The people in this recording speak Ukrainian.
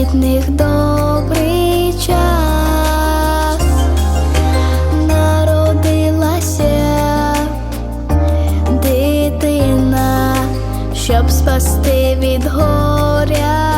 від них народилася дитина, щоб спасти від горя.